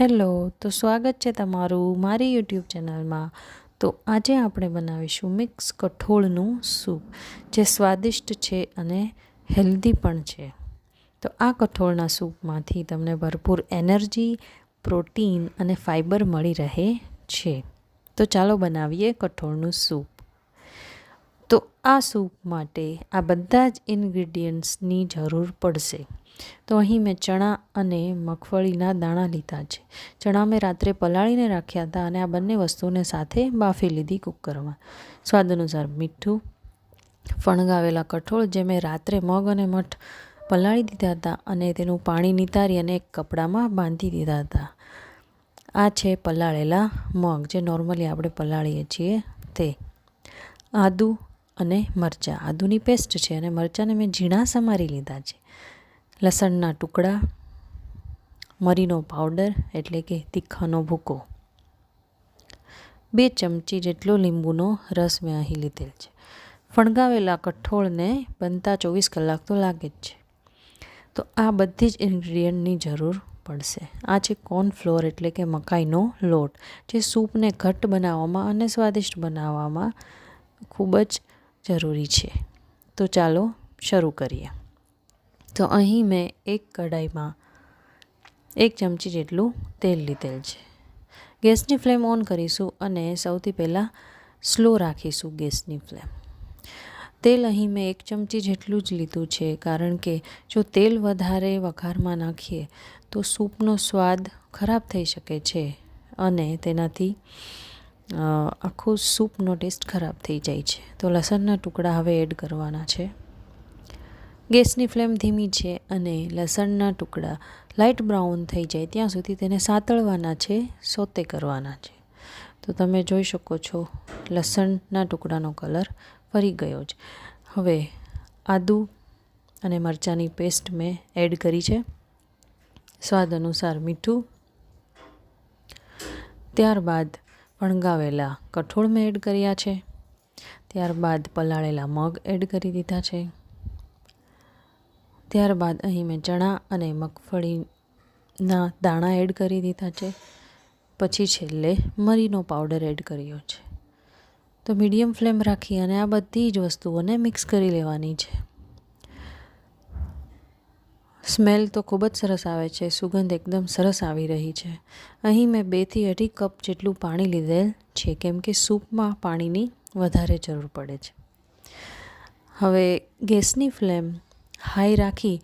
Hello, તો સ્વાગત છે તમારું મારી યુટ્યુબ ચેનલમાં. તો આજે આપણે બનાવીશું મિક્સ કઠોળનું સૂપ, જે સ્વાદિષ્ટ છે અને હેલ્ધી પણ છે. તો આ કઠોળના સૂપમાંથી તમને ભરપૂર એનર્જી, પ્રોટીન અને ફાઇબર મળી રહે છે. તો ચાલો બનાવીએ કઠોળનું સૂપ. આ સૂપ માટે આ બધા જ ઇન્ગ્રીડિયન્ટ્સની જરૂર પડશે. તો અહીં મેં ચણા અને મગફળીના દાણા લીધા છે. ચણા મેં રાત્રે પલાળીને રાખ્યા હતા અને આ બંને વસ્તુને સાથે બાફી લીધી કુકરમાં સ્વાદ અનુસાર મીઠું, ફણગાવેલા કઠોળ જે મેં રાત્રે મગ અને મઠ પલાળી દીધા હતા અને તેનું પાણી નિતારી અને એક કપડામાં બાંધી દીધા હતા. આ છે પલાળેલા મગ, જે નોર્મલી આપણે પલાળીએ છીએ તે. આદું અને મરચાં. આદુની પેસ્ટ છે અને મરચાંને મેં ઝીણા સમારી લીધા છે. લસણના ટુકડા, મરીનો પાવડર એટલે કે તીખાનો ભૂકો. બે ચમચી જેટલો લીંબુનો રસ મેં અહીં લીધેલ છે. ફણગાવેલા કઠોળને બનતા ચોવીસ કલાક તો લાગે જ છે. તો આ બધી જ ઇન્ગ્રીડિયન્ટની જરૂર પડશે. આ છે કોર્નફ્લોર એટલે કે મકાઈનો લોટ, જે સૂપને ઘટ્ટ બનાવવામાં અને સ્વાદિષ્ટ બનાવવામાં ખૂબ જ જરૂરી છે. તો ચાલો શરૂ કરીએ. તો અહીં મેં એક કઢાઈમાં એક ચમચી જેટલું તેલ લીધેલ છે. ગેસની ફ્લેમ ઓન કરીશું અને સૌથી પહેલાં સ્લો રાખીશું ગેસની ફ્લેમ. તેલ અહીં મેં એક ચમચી જેટલું જ લીધું છે, કારણ કે જો તેલ વધારે વઘારમાં નાખીએ તો સૂપનો સ્વાદ ખરાબ થઈ શકે છે અને તેનાથી આખું સૂપનો ટેસ્ટ ખરાબ થઈ જાય છે. તો લસણના ટુકડા હવે એડ કરવાના છે. ગેસની ફ્લેમ ધીમી છે અને લસણના ટુકડા લાઇટ બ્રાઉન થઈ જાય ત્યાં સુધી તેને સાતળવાના છે, સોતે કરવાના છે. તો તમે જોઈ શકો છો, લસણના ટુકડાનો કલર ફરી ગયો છે. હવે આદુ અને મરચાંની પેસ્ટ મેં એડ કરી છે. સ્વાદ અનુસાર મીઠું. ત્યારબાદ ફણગાવેલા કઠોળ મેં એડ કર્યા છે. ત્યારબાદ પલાળેલા મગ એડ કરી દીધા છે. ત્યારબાદ અહીં મેં ચણા અને મગફળીના દાણા એડ કરી દીધા છે. પછી છેલ્લે મરીનો પાવડર એડ કર્યો છે. તો મીડિયમ ફ્લેમ રાખી અને આ બધી જ વસ્તુઓને મિક્સ કરી લેવાની છે. સ્મેલ તો ખૂબ જ સરસ આવે છે, સુગંધ એકદમ સરસ આવી રહી છે. અહીં મેં બેથી અઢી કપ જેટલું પાણી લીધેલ છે, કેમ કે સૂપમાં પાણીની વધારે જરૂર પડે છે. હવે ગેસની ફ્લેમ હાઈ રાખી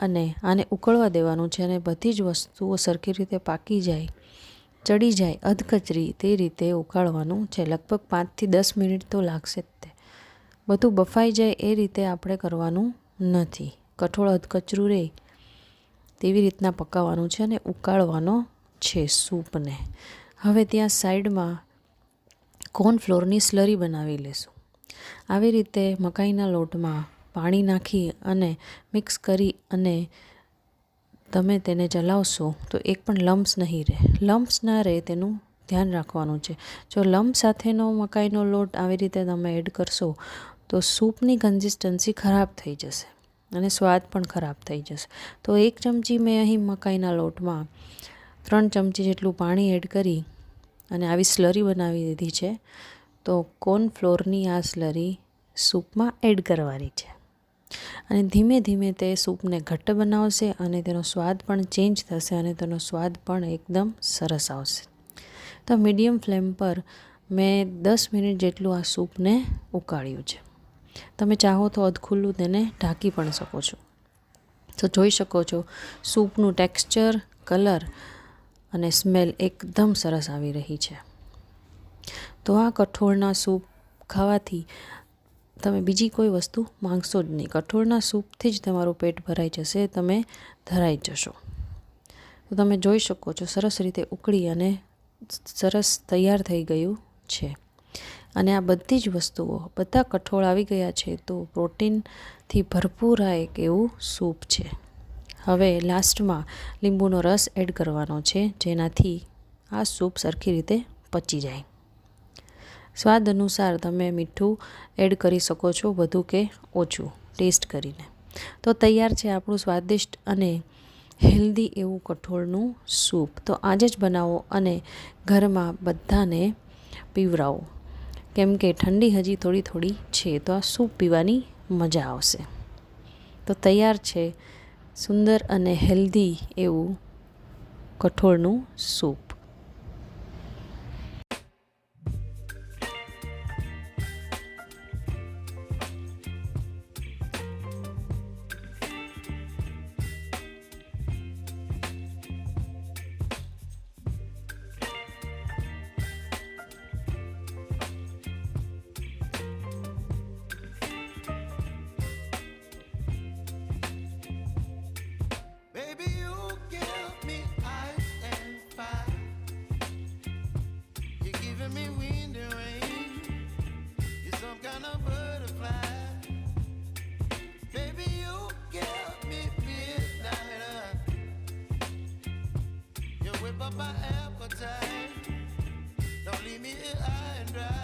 અને આને ઉકળવા દેવાનું છે અને બધી જ વસ્તુઓ સરખી રીતે પાકી જાય, ચડી જાય, અધકચરી તે રીતે ઉકાળવાનું છે. લગભગ પાંચથી દસ મિનિટ તો લાગશે જ તે. બધું બફાઈ જાય એ રીતે આપણે કરવાનું નથી. કઠોળ અધકચરું રહે તેવી રીતના પકાવવાનું છે અને ઉકાળવાનો છે સૂપને. હવે ત્યાં સાઈડમાં કોર્નફ્લોરની સ્લરી બનાવી લેશું. આવી રીતે મકાઈના લોટમાં પાણી નાખી અને મિક્સ કરી અને તમે તેને ચલાવશો તો એક પણ લમ્સ નહીં રહે. લમ્સ ના રહે તેનું ધ્યાન રાખવાનું છે. જો લમ્પ સાથેનો મકાઈનો લોટ આવી રીતે તમે એડ કરશો તો સૂપની કન્સિસ્ટન્સી ખરાબ થઈ જશે. અને સ્વાદ પણ ખરાબ થઈ જશે. તો એક ચમચી મેં અહીં મકાઈના લોટમાં ત્રણ ચમચી જેટલું પાણી એડ કરી અને આવી સ્લરી બનાવી દીધી છે. તો કોર્નફ્લોરની આ સ્લરી સૂપમાં એડ કરવાની છે. અને ધીમે ધીમે તે સૂપને ઘટ્ટ બનાવશે અને તેનો સ્વાદ પણ ચેન્જ થશે અને તેનો સ્વાદ પણ એકદમ સરસ આવશે. તો મીડિયમ ફ્લેમ પર મેં દસ મિનિટ જેટલું આ સૂપને ઉકાળ્યું છે. તમે ચાહો તો અધખુલ્લું તેને ઢાંકી પણ શકો છો. તો જોઈ શકો છો, સૂપનું ટેક્સચર, કલર અને સ્મેલ એકદમ સરસ આવી રહી છે. તો આ કઠોળના સૂપ ખાવાથી તમે બીજી કોઈ વસ્તુ માંગશો જ નહીં. કઠોળના સૂપથી જ તમારું પેટ ભરાઈ જશે, તમે ધરાઈ જશો. તો તમે જોઈ શકો છો, સરસ રીતે ઉકળી અને સરસ તૈયાર થઈ ગયું છે. અને આ બધી જ વસ્તુઓ બધા કઠોળ આવી ગયા છે, તો પ્રોટીનથી ભરપૂર આ એક એવું સૂપ છે. હવે લાસ્ટમાં લીંબુનો રસ એડ કરવાનો છે, જેનાથી આ સૂપ સરખી રીતે પચી જાય. સ્વાદ અનુસાર તમે મીઠું એડ કરી શકો છો, વધુ કે ઓછું, ટેસ્ટ કરીને. તો તૈયાર છે આપણું સ્વાદિષ્ટ અને હેલ્ધી એવું કઠોળનું સૂપ. તો આજે જ બનાવો અને ઘરમાં બધાને પીવરાવો. કેમ કે ઠંડી હજી થોડી થોડી છે, તો આ સૂપ પીવાની મજા આવશે. તો તૈયાર છે સુંદર અને હેલ્ધી એવું કઠોળનું સૂપ. till I drive.